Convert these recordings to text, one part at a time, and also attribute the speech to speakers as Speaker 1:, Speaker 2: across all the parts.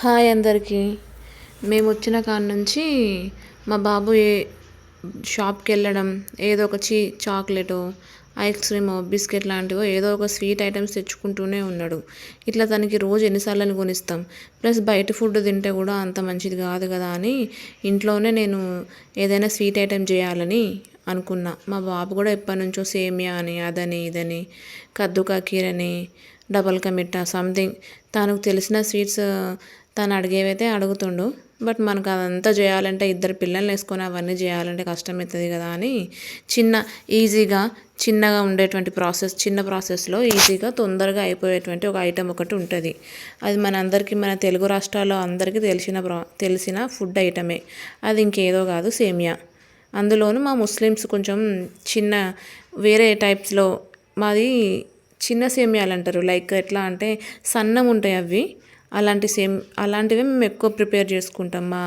Speaker 1: Hi అందరికీ. మేము వచ్చిన కాడ నుంచి మా బాబు ఏ షాప్కి వెళ్ళడం ఏదో ఒక చీ చాక్లెట్ ఐస్ క్రీమో బిస్కెట్ లాంటివో ఏదో ఒక స్వీట్ ఐటమ్స్ తెచ్చుకుంటూనే ఉన్నాడు. ఇట్లా తనకి రోజు ఎన్నిసార్లు కొనిస్తాం. ప్లస్ బయట ఫుడ్ తింటే కూడా అంత మంచిది కాదు కదా అని ఇంట్లోనే నేను ఏదైనా స్వీట్ ఐటెం చేయాలని అనుకున్నా. మా బాబు కూడా ఎప్పటి నుంచో సేమియా అని అదని ఇదని కద్దు కీరని అని డబల్ కా సంథింగ్. తనకు తెలిసిన స్వీట్స్ తను అడిగేవైతే అడుగుతుండు. బట్ మనకు అదంతా చేయాలంటే ఇద్దరు పిల్లల్ని వేసుకొని అవన్నీ చేయాలంటే కష్టమవుతుంది కదా అని చిన్న ఈజీగా చిన్నగా ఉండేటువంటి ప్రాసెస్ చిన్న ప్రాసెస్లో ఈజీగా తొందరగా అయిపోయేటువంటి ఒక ఐటెం ఒకటి ఉంటుంది. అది మన అందరికీ మన తెలుగు రాష్ట్రాల్లో అందరికీ తెలిసిన ప్రా తెలిసిన ఫుడ్ ఐటమే. అది ఇంకేదో కాదు సేమియా. అందులోనూ మా ముస్లిమ్స్ కొంచెం చిన్న వేరే టైప్స్లో మాది చిన్న సేమియాలు అంటారు. లైక్ ఎట్లా అంటే సన్నం ఉంటాయి అవి. అలాంటి సేమ్ అలాంటివి మేము ఎక్కువ ప్రిపేర్ చేసుకుంటాం. మా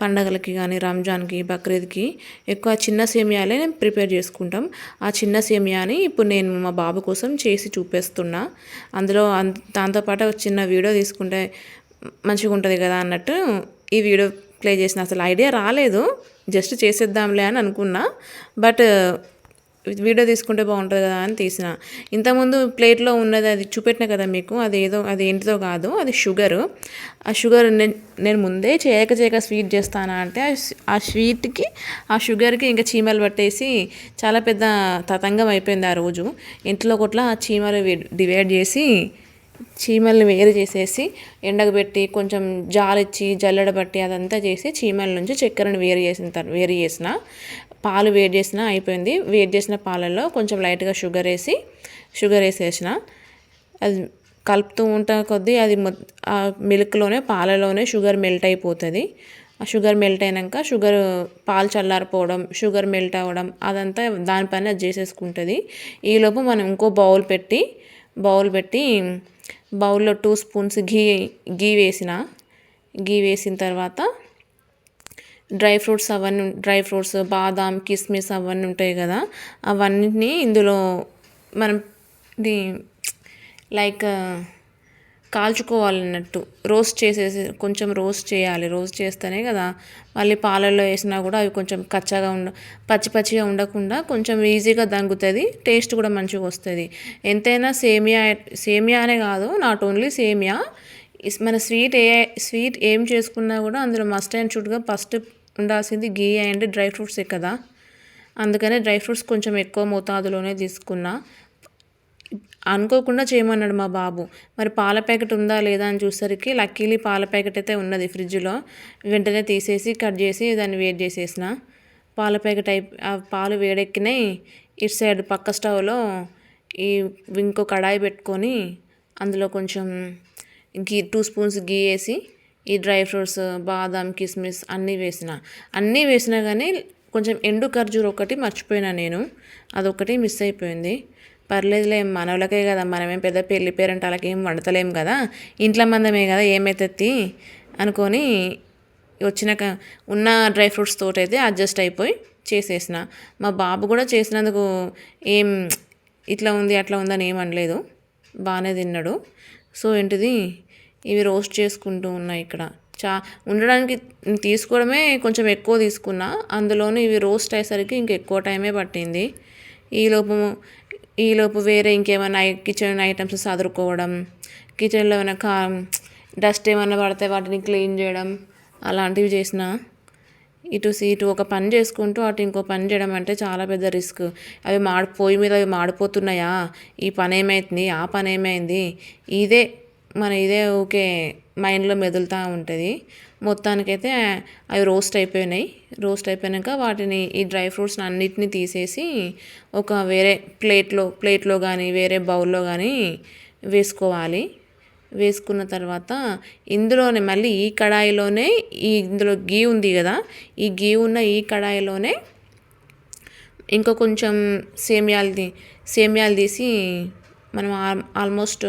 Speaker 1: పండగలకి కానీ రంజాన్కి బక్రీద్కి ఎక్కువ చిన్న సేమియాలే ప్రిపేర్ చేసుకుంటాం. ఆ చిన్న సేమియాని ఇప్పుడు నేను మా బాబు కోసం చేసి చూపిస్తున్నా. అందులో దాంతోపాటు ఒక చిన్న వీడియో తీసుకుంటే మంచిగా ఉంటుంది కదా అన్నట్టు ఈ వీడియో ప్లే చేసిన. అసలు ఐడియా రాలేదు. జస్ట్ చేసేద్దాంలే అని అనుకున్నా. బట్ వీడియో తీసుకుంటే బాగుంటుంది కదా అని తీసిన. ఇంతకుముందు ప్లేట్లో ఉన్నది అది చూపెట్టిన కదా మీకు అది ఏదో అది ఏంటిదో కాదు అది షుగరు. ఆ షుగర్ నేను ముందే చేయక చేయక స్వీట్ చేస్తానా అంటే ఆ స్వీట్కి ఆ షుగర్కి ఇంకా చీమలు పట్టేసి చాలా పెద్ద తతంగం అయిపోయింది ఆ రోజు. ఇంట్లో కొట్లా ఆ చీమలు డివైడ్ చేసి చీమల్ని వేరు చేసేసి ఎండకు పెట్టి కొంచెం జాలిచ్చి జల్లడబట్టి అదంతా చేసి చీమల నుంచి చక్కెరను వేరు చేసిన తర్వాత వేరు చేసిన. పాలు వేడి చేసిన అయిపోయింది. వేడి చేసిన పాలల్లో కొంచెం లైట్గా షుగర్ వేసి షుగర్ వేసేసిన అది కలుపుతూ ఉంటా కొద్దీ అది ఆ మిల్క్లోనే పాలలోనే షుగర్ మెల్ట్ అయిపోతుంది. ఆ షుగర్ మెల్ట్ అయినాక షుగర్ పాలు చల్లారిపోవడం షుగర్ మెల్ట్ అవ్వడం అదంతా దానిపైన చేసేసుకుంటుంది. ఈలోపు మనం ఇంకో బౌల్ పెట్టి బౌల్ పెట్టి బౌల్లో టూ స్పూన్స్ ఘీ ఘీ వేసిన. ఘీ వేసిన తర్వాత డ్రై ఫ్రూట్స్ అవన్నీ డ్రై ఫ్రూట్స్ బాదాం కిస్మిస్ అవన్నీ ఉంటాయి కదా అవన్నీ ఇందులో మనం ఇది లైక్ కాల్చుకోవాలన్నట్టు. రోస్ట్ చేసేసి కొంచెం రోస్ట్ చేయాలి. రోస్ట్ చేస్తేనే కదా మళ్ళీ పాలల్లో వేసినా కూడా అవి కొంచెం కచ్చగా ఉండ పచ్చి పచ్చిగా ఉండకుండా కొంచెం ఈజీగా దంగుతుంది టేస్ట్ కూడా మంచిగా వస్తుంది. ఎంతైనా సేమియా సేమియా అనే కాదు నాట్ ఓన్లీ సేమియా మన స్వీట్ ఏ స్వీట్ ఏం చేసుకున్నా కూడా అందులో మస్ట్ అండ్ షుడ్గా ఫస్ట్ ఉండాల్సింది గీ అండ్ డ్రై ఫ్రూట్సే కదా. అందుకనే డ్రై ఫ్రూట్స్ కొంచెం ఎక్కువ మోతాదులోనే తీసుకున్నా. అనుకోకుండా చేయమన్నాడు మా బాబు. మరి పాల ప్యాకెట్ ఉందా లేదా అని చూసరికి లక్కీలీ పాల ప్యాకెట్ అయితే ఉన్నది ఫ్రిడ్జ్లో. వెంటనే తీసేసి కట్ చేసి దాన్ని వేడి చేసేసిన. పాల ప్యాకెట్ అయి ఆ పాలు వేడెక్కినాయి. ఇటు సైడ్ పక్క స్టవ్లో ఈ ఇంకో కడాయి పెట్టుకొని అందులో కొంచెం గీ టూ స్పూన్స్ గీ వేసి ఈ డ్రై ఫ్రూట్స్ బాదం కిస్మిస్ అన్నీ వేసిన. అన్నీ వేసినా కానీ కొంచెం ఎండు ఖర్జూర్ ఒకటి మర్చిపోయినా నేను. అదొకటి మిస్ అయిపోయింది. పర్లేదులే మనవలకే కదా. మనమేం పెద్ద పెళ్ళి పేరెంట్ వాళ్ళకి ఏం వండతలేం కదా. ఇంట్లో మందమే కదా ఏమైతే అనుకొని వచ్చినాక ఉన్న డ్రై ఫ్రూట్స్ తోటైతే అడ్జస్ట్ అయిపోయి చేసేసిన. మా బాబు కూడా చేసినందుకు ఏం ఇట్లా ఉంది అట్లా ఉందని ఏం అనలేదు. బాగానే తిన్నాడు. సో ఏంటిది? ఇవి రోస్ట్ చేసుకుంటూ ఉన్నాయి ఇక్కడ. చా ఉండడానికి తీసుకోవడమే కొంచెం ఎక్కువ తీసుకున్నా అందులోనూ ఇవి రోస్ట్ అయ్యేసరికి ఇంక ఎక్కువ టైమే పట్టింది. ఈలోపు ఈలోపు వేరే ఇంకేమైనా కిచెన్ ఐటమ్స్ సదురుకోవడం కిచెన్లో ఏమైనా కా డస్ట్ ఏమైనా పడితే వాటిని క్లీన్ చేయడం అలాంటివి చేసిన ఇటు ఇటు ఒక పని చేసుకుంటూ అటు ఇంకో పని చేయడం అంటే చాలా పెద్ద రిస్క్. అవి మాడి పొయ్యి మీద అవి మాడిపోతున్నాయా? ఈ పని ఏమైంది? ఆ పని ఏమైంది? ఇదే మన ఇదే ఓకే మైండ్లో మెదులుతూ ఉంటుంది. మొత్తానికైతే అవి రోస్ట్ అయిపోయినాయి. రోస్ట్ అయిపోయాక వాటిని ఈ డ్రై ఫ్రూట్స్ అన్నిటిని తీసేసి ఒక వేరే ప్లేట్లో ప్లేట్లో కానీ వేరే బౌల్లో కానీ వేసుకోవాలి. వేసుకున్న తర్వాత ఇందులోనే మళ్ళీ ఈ కడాయిలోనే ఈ ఇందులో గీ ఉంది కదా ఈ గీ ఉన్న ఈ కడాయిలోనే ఇంకా కొంచెం సేమియాలు సేమియాలు తీసి మనం ఆల్మోస్ట్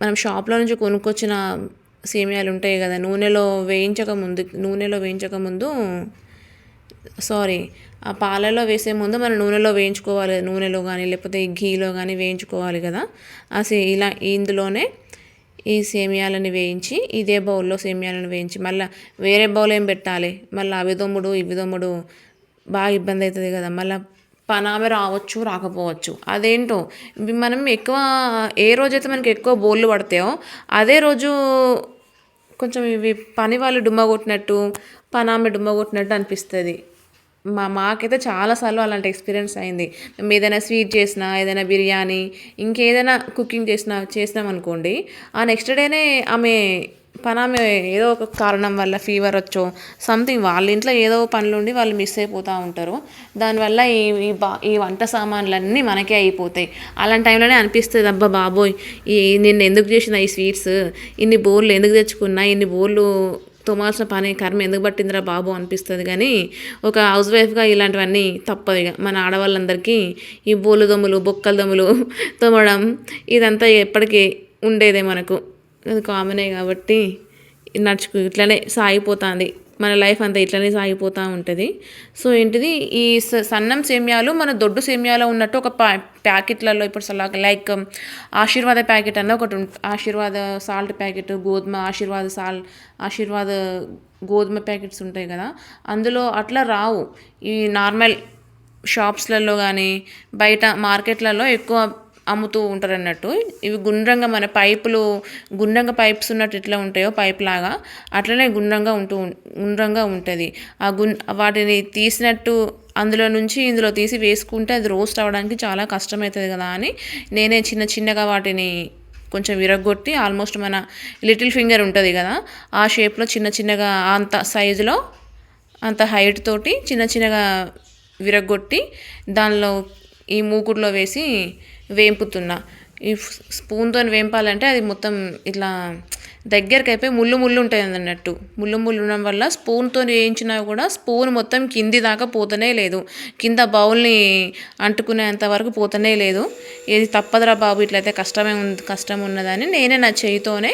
Speaker 1: మనం షాప్లో నుంచి కొనుక్కొచ్చిన సేమియాలు ఉంటాయి కదా నూనెలో వేయించక ముందు నూనెలో వేయించక ముందు సారీ ఆ పాలలో వేసే ముందు మనం నూనెలో వేయించుకోవాలి. నూనెలో కానీ లేకపోతే ఘీలో కానీ వేయించుకోవాలి కదా. అసలు ఇలా ఇందులోనే ఈ సేమియాలని వేయించి ఇదే బౌల్లో సేమియాలను వేయించి మళ్ళీ వేరే బౌల్ ఏం పెట్టాలి? మళ్ళీ అవి దొమ్ముడు ఇవి దొమ్ముడు బాగా ఇబ్బంది అవుతుంది కదా. మళ్ళీ పనామె రావచ్చు రాకపోవచ్చు. అదేంటో ఇవి మనం ఎక్కువ ఏ రోజైతే మనకి ఎక్కువ బోళ్ళు పడతాయో అదే రోజు కొంచెం ఇవి పని వాళ్ళు డుమ్మ కొట్టినట్టు పనామె డుమ్మ కొట్టినట్టు అనిపిస్తుంది. మా మాకైతే చాలాసార్లు అలాంటి ఎక్స్పీరియన్స్ అయింది. మేము ఏదైనా స్వీట్ చేసినా ఏదైనా బిర్యానీ ఇంకేదైనా కుకింగ్ చేసినా చేసినాం అనుకోండి ఆ నెక్స్ట్ డేనే ఆమె పని ఆమె ఏదో ఒక కారణం వల్ల ఫీవర్ వచ్చో సంథింగ్ వాళ్ళ ఇంట్లో ఏదో పనులు ఉండి వాళ్ళు మిస్ అయిపోతూ ఉంటారు. దానివల్ల ఈ ఈ వంట సామాన్లన్నీ మనకే అయిపోతాయి. అలాంటి టైంలోనే అనిపిస్తుంది అబ్బా బాబోయ్ ఈ నిన్న ఎందుకు చేసిన ఈ స్వీట్స్? ఇన్ని బోర్లు ఎందుకు తెచ్చుకున్నా? ఇన్ని బోర్లు తోమాల్సిన పని కర్మ ఎందుకు పట్టిందిరా బాబు అనిపిస్తుంది కానీ ఒక హౌస్ వైఫ్గా ఇలాంటివన్నీ తప్పదు ఇక మన ఆడవాళ్ళందరికీ ఈ బోలు దమ్ములు బొక్కల దమ్ములు తోమడం ఇదంతా ఎప్పటికీ ఉండేదే మనకు. అది కామనే కాబట్టి నడుచుకు ఇట్లనే సాగిపోతుంది. మన లైఫ్ అంతా ఇట్లనే సాగిపోతూ ఉంటుంది. సో ఏంటిది ఈ స- సన్నం సేమ్యాలు మన దొడ్డు సేమ్యాలో ఉన్నట్టు ఒక ప్యా ప్యాకెట్లలో ఇప్పుడు సలా లైక్ ఆశీర్వాద ప్యాకెట్ అన్న ఒకటి ఆశీర్వాద సాల్ట్ ప్యాకెట్ గోధుమ ఆశీర్వాద సాల్ ఆశీర్వాద గోధుమ ప్యాకెట్స్ ఉంటాయి కదా అందులో అట్లా రావు. ఈ నార్మల్ షాప్స్లలో కానీ బయట మార్కెట్లలో ఎక్కువ అమ్ముతూ ఉంటారు అన్నట్టు ఇవి గుండ్రంగా మన పైపులు గుండ్రంగా పైప్స్ ఉన్నట్టు ఎట్లా ఉంటాయో పైప్ లాగా అట్లనే గుండ్రంగా ఉంటూ గుండ్రంగా ఉంటుంది. ఆ గున్ వాటిని తీసినట్టు అందులో నుంచి ఇందులో తీసి వేసుకుంటే అది రోస్ట్ అవ్వడానికి చాలా కష్టమవుతుంది కదా అని నేనే చిన్న చిన్నగా వాటిని కొంచెం విరగొట్టి ఆల్మోస్ట్ మన లిటిల్ ఫింగర్ ఉంటుంది కదా ఆ షేప్లో చిన్న చిన్నగా అంత సైజులో అంత హైట్ తోటి చిన్న చిన్నగా విరగొట్టి దానిలో ఈ మూకుడులో వేసి వేంపుతున్నా. ఈ స్పూన్తో వేంపాలంటే అది మొత్తం ఇట్లా దగ్గరికి అయిపోయి ముళ్ళు ముళ్ళు ఉంటుంది అన్నట్టు. ముళ్ళు ముళ్ళు ఉండడం వల్ల స్పూన్తో వేయించినా కూడా స్పూన్ మొత్తం కింది దాకా పోతనే లేదు. కింద బౌల్ని అంటుకునేంత వరకు పోతనే లేదు. ఇది తప్పదురా బాబు ఇట్లయితే కష్టమే ఉంది కష్టం ఉన్నదని నేనే నా చేయితోనే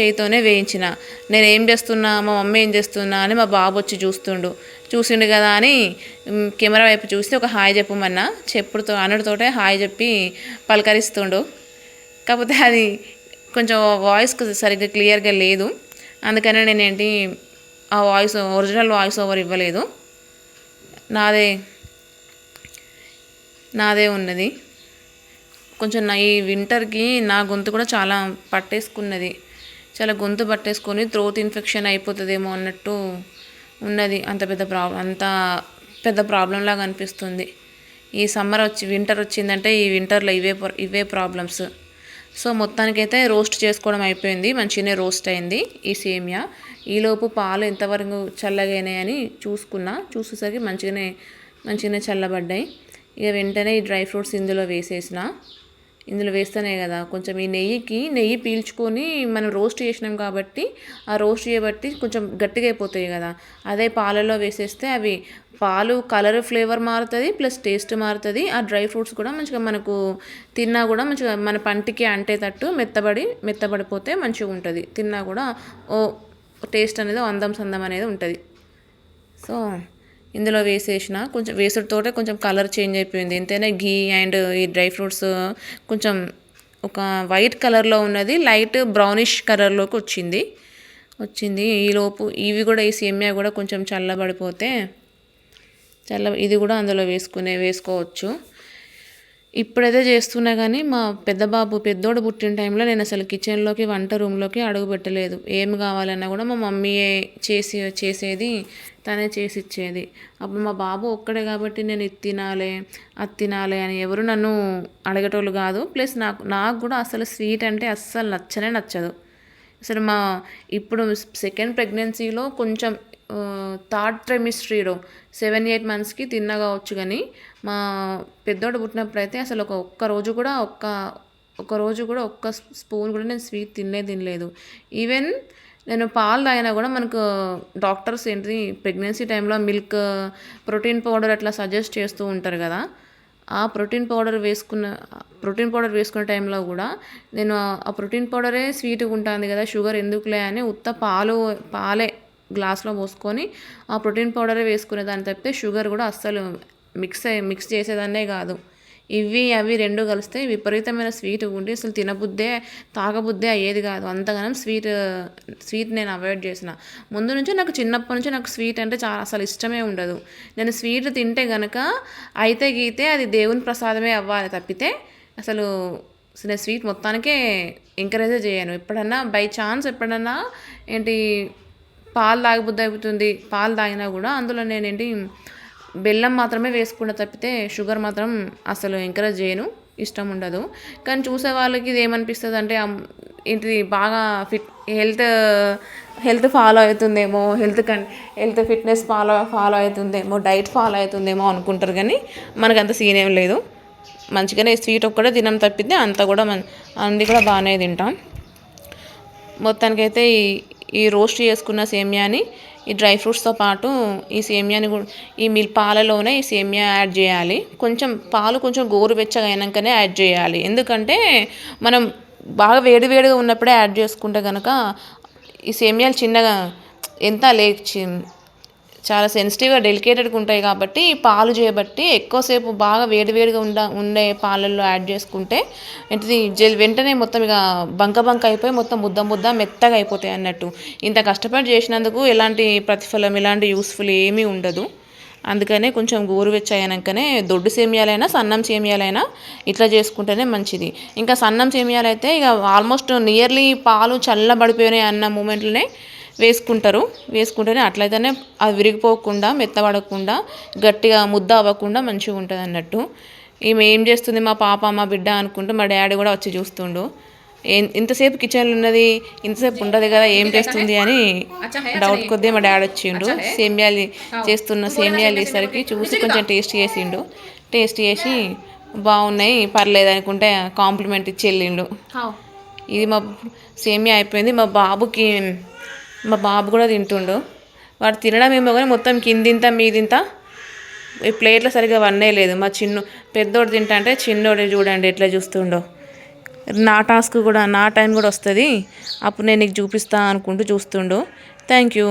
Speaker 1: చేయితోనే వేయించిన. నేను ఏం చేస్తున్నా మా మమ్మీ ఏం చేస్తున్నా అని మా బాబు వచ్చి చూస్తుండు. చూసిండు కదా అని కెమెరా వైపు చూస్తే ఒక హాయ్ చెప్పమన్నా చెప్పుడుతో అనుడితోటే హాయ్ చెప్పి పలకరిస్తుండు. కాకపోతే అది కొంచెం వాయిస్ సరిగ్గా క్లియర్గా లేదు. అందుకనే నేనేంటి ఆ వాయిస్ ఒరిజినల్ వాయిస్ ఓవర్ ఇవ్వలేదు. నాదే నాదే ఉన్నది. కొంచెం నా ఈ వింటర్కి నా గొంతు కూడా చాలా పట్టేసుకున్నది. చాలా గొంతు పట్టేసుకొని త్రోత్ ఇన్ఫెక్షన్ అయిపోతుందేమో అన్నట్టు ఉన్నది. అంత పెద్ద ప్రాబ్లం అంత పెద్ద ప్రాబ్లం లాగా అనిపిస్తుంది. ఈ సమ్మర్ వచ్చి వింటర్ వచ్చిందంటే ఈ వింటర్లో ఇవే ఇవే ప్రాబ్లమ్స్ సో మొత్తానికైతే రోస్ట్ చేసుకోవడం అయిపోయింది. మంచిగానే రోస్ట్ అయింది ఈ సేమియా. ఈలోపు పాలు ఎంతవరకు చల్లగైనాయని చూసుకున్నా. చూసేసరికి మంచిగానే మంచిగానే చల్లబడ్డాయి. ఇక వెంటనే ఈ డ్రై ఫ్రూట్స్ ఇందులో వేసేసిన. ఇందులో వేస్తేనే కదా. కొంచెం ఈ నెయ్యికి నెయ్యి పీల్చుకొని మనం రోస్ట్ చేసినాం కాబట్టి ఆ రోస్ట్ చేయబట్టి కొంచెం గట్టిగా అయిపోతాయి కదా. అదే పాలలో వేసేస్తే అవి పాలు కలర్ ఫ్లేవర్ మారుతుంది ప్లస్ టేస్ట్ మారుతుంది. ఆ డ్రై ఫ్రూట్స్ కూడా మంచిగా మనకు తిన్నా కూడా మంచిగా మన పంటికి అంటేటట్టు మెత్తబడి మెత్తబడిపోతే మంచిగా ఉంటుంది. తిన్నా కూడా ఓ టేస్ట్ అనేది అందం సందం అనేది ఉంటుంది. సో ఇందులో వేసేసిన కొంచెం వేసుడుతోటే కొంచెం కలర్ చేంజ్ అయిపోయింది. ఎంతైనా ఘీ అండ్ ఈ డ్రై ఫ్రూట్స్ కొంచెం ఒక వైట్ కలర్లో ఉన్నది లైట్ బ్రౌనిష్ కలర్లోకి వచ్చింది. వచ్చింది. ఈలోపు ఇవి కూడా ఈ సేమియా కూడా కొంచెం చల్లబడిపోతే చల్ల ఇది కూడా అందులో వేసుకునే వేసుకోవచ్చు. ఇప్పుడైతే చేస్తున్నా కానీ మా పెద్ద బాబు పెద్దోడు పుట్టిన టైంలో నేను అసలు కిచెన్లోకి వంట రూమ్లోకి అడుగు పెట్టలేదు. ఏం కావాలన్నా కూడా మా మమ్మీయే చేసి చేసేది తనే చేసి ఇచ్చేది. అప్పుడు మా బాబు ఒక్కడే కాబట్టి నేను ఇది తినాలి అది తినాలి అని ఎవరు నన్ను అడగటోళ్ళు కాదు. ప్లస్ నాకు నాకు కూడా అసలు స్వీట్ అంటే అస్సలు నచ్చనే నచ్చదు. అసలు మా ఇప్పుడు సెకండ్ ప్రెగ్నెన్సీలో కొంచెం థర్డ్ ట్రైమిస్ట్రీలో సెవెన్ ఎయిట్ మంత్స్కి తిన్నగా కావచ్చు కానీ మా పెద్దోడు పుట్టినప్పుడు అయితే అసలు ఒక ఒక్క రోజు కూడా ఒక్క ఒక రోజు కూడా ఒక్క స్పూన్ కూడా నేను స్వీట్ తినలే తినలేదు. ఈవెన్ నేను పాలు తాగినా కూడా మనకు డాక్టర్స్ ఏంటి ప్రెగ్నెన్సీ టైంలో మిల్క్ ప్రోటీన్ పౌడర్ అట్లా సజెస్ట్ చేస్తూ ఉంటారు కదా ఆ ప్రోటీన్ పౌడర్ వేసుకున్న ప్రోటీన్ పౌడర్ వేసుకునే టైంలో కూడా నేను ఆ ప్రోటీన్ పౌడరే స్వీట్గా ఉంటుంది కదా షుగర్ ఎందుకులే అని ఉత్త పాలు పాలే గ్లాస్లో పోసుకొని ఆ ప్రోటీన్ పౌడరే వేసుకునే దాన్ని తప్పితే షుగర్ కూడా అస్సలు మిక్స్ అయ్యి మిక్స్ చేసేదాన్నే కాదు. ఇవి అవి రెండు కలిస్తే విపరీతమైన స్వీట్ ఉండి అసలు తినబుద్దే తాగబుద్దే అయ్యేది కాదు. అంతగానం స్వీట్ స్వీట్ నేను అవాయిడ్ చేసిన. ముందు నుంచి నాకు చిన్నప్పటి నుంచి నాకు స్వీట్ అంటే చాలా అసలు ఇష్టమే ఉండదు. నేను స్వీట్ తింటే కనుక అయితే గీతే అది దేవుని ప్రసాదమే అవ్వాలి తప్పితే అసలు నేను స్వీట్ మొత్తానికే ఎంకరేజ్ చేయను. ఎప్పుడన్నా బై ఛాన్స్ ఎప్పుడన్నా ఏంటి పాలు తాగబుద్ధి పాలు తాగినా కూడా అందులో నేనేంటి బెల్లం మాత్రమే వేసుకుంటా తప్పితే షుగర్ మాత్రం అసలు ఎంకరేజ్ చేయను. ఇష్టం ఉండదు. కానీ చూసే వాళ్ళకి ఇది ఏమనిపిస్తుంది అంటే ఏంటిది బాగా ఫిట్ హెల్త్ హెల్త్ ఫాలో అవుతుందేమో హెల్త్ కన్ హెల్త్ ఫిట్నెస్ ఫాలో ఫాలో అవుతుందేమో డైట్ ఫాలో అవుతుందేమో అనుకుంటారు కానీ మనకు అంత సీన్ ఏం లేదు. మంచిగానే స్వీట్ ఒక్కటే తినం తప్పితే అంతా కూడా మన అన్నీ కూడా బాగానే తింటాం. మొత్తానికైతే ఈ రోస్ట్ చేసుకున్న సేమియాని ఈ డ్రై ఫ్రూట్స్తో పాటు ఈ సేమియాని కూడా ఈ మిల్ పాలలోనే ఈ సేమియా యాడ్ చేయాలి. కొంచెం పాలు కొంచెం గోరువెచ్చగా అయినాకనే యాడ్ చేయాలి. ఎందుకంటే మనం బాగా వేడి వేడిగా ఉన్నప్పుడే యాడ్ చేసుకుంటే కనుక ఈ సేమియాలు చిన్నగా ఎంత లే చాలా సెన్సిటివ్గా డెలికేటెడ్గా ఉంటాయి కాబట్టి పాలు చేయబట్టి ఎక్కువసేపు బాగా వేడివేడిగా ఉండ ఉండే పాలల్లో యాడ్ చేసుకుంటే ఏంటిది జల్ వెంటనే మొత్తం ఇక బంక బంక అయిపోయి మొత్తం ముద్ద ముద్ద మెత్తగా అయిపోతాయి అన్నట్టు. ఇంత కష్టపడి చేసినందుకు ఎలాంటి ప్రతిఫలం ఎలాంటి యూస్ఫుల్ ఏమీ ఉండదు. అందుకనే కొంచెం గోరువెచ్చయినాకనే దొడ్డు సేమియాలైనా సన్నం సేమియాలైనా ఇట్లా చేసుకుంటేనే మంచిది. ఇంకా సన్నం సేమియాలు అయితే ఇక ఆల్మోస్ట్ నియర్లీ పాలు చల్లబడిపోయినాయి అన్న మూమెంట్లోనే వేసుకుంటారు. వేసుకుంటేనే అట్లయితేనే అది విరిగిపోకుండా మెత్తబడకుండా గట్టిగా ముద్ద అవ్వకుండా మంచిగా ఉంటుంది అన్నట్టు. ఈమె ఏం చేస్తుంది? మా పాప మా బిడ్డ అనుకుంటూ మా డాడీ కూడా వచ్చి చూస్తుండు. ఇంతసేపు కిచెన్లో ఉన్నది ఇంతసేపు ఉండదు కదా ఏం చేస్తుంది అని డౌట్ కొద్దీ మా డాడీ వచ్చిండు. సేమియాలు చేస్తున్న సేమియాలు చేసరికి చూసి కొంచెం టేస్ట్ చేసిండు. టేస్ట్ చేసి బాగున్నాయి పర్లేదు అనుకుంటే కాంప్లిమెంట్ ఇచ్చి వెళ్ళిండు. ఇది మా సేమియా అయిపోయింది. మా బాబుకి మా బాబు కూడా తింటుండు. వాడు తినడం ఏమో కానీ మొత్తం కిందింత మీదింత ఈ ప్లేట్లో సరిగ్గా వన్నే లేదు. మా చిన్న పెద్దోడు తింటా అంటే చిన్నోడు చూడండి ఎట్లా చూస్తుండో. నా టాస్క్ కూడా నా టైం కూడా వస్తుంది. అప్పుడు నేను నీకు చూపిస్తా అనుకుంటూ చూస్తుండు. Thank you